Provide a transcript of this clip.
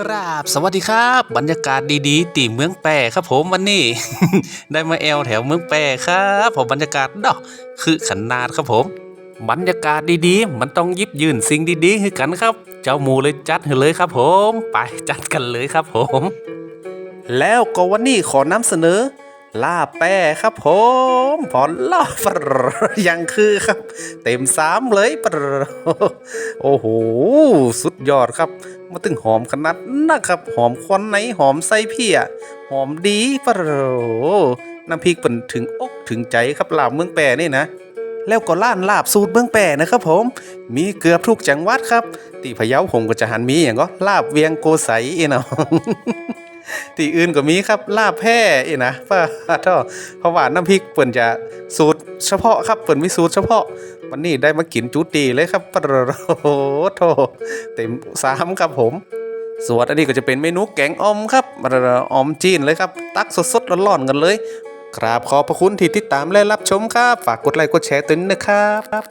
กราบสวัสดีครับ บรรยากาศดีๆตีเมืองแปรครับผมวันนี้ ได้มาแอลแถวเมืองแปรครับผมบรรยากาศดอกคือขนาดครับผม บรรยากาศดีๆ มันต้องยิบยืนสิ่งดีๆให้กันครับ เจ้าหมูเลยจัดให้เลยครับผม ไปจัดกันเลยครับผม แล้วก็วันนี้ขอนำเสนอ ลาบแป้ครับผมพอนลาบยังคือครับ เต็มสามเลยปรโอ้โห สุดยอดครับ มาถึงหอมขนาดนะครับ หอมควันไหนหอมไส้เพียหอมดีปรน้ำพริกเป็นถึงอกถึงใจครับลาบเมืองแปรนี่นะ แล้วก็ร้านลาบสูตรเมืองแปรนะครับผม มีเกือบทุกจังหวัดครับ ตีพะเยาผมก็จะหันมีอย่างก็ลาบเวียงโกไสอีเนาะ ที่อื่นก็มีครับลาบแพร่อีนะป้าท่อเพราะว่าน้ำพริกเปิ่นจะสูตรเฉพาะครับเปิ่นมีสูตรเฉพาะวันนี้ได้มากินจุดีเลยครับปะโอ้โหโถเต็มสามครับผมส่วนอันนี้ก็จะเป็นเมนูแกงอมครับอมจีนเลยครับ ตักสดๆร้อนๆกันเลย ครับขอบพระคุณที่ติดตามและรับชมครับ ฝากกดไลค์กดแชร์ตึงนะครับ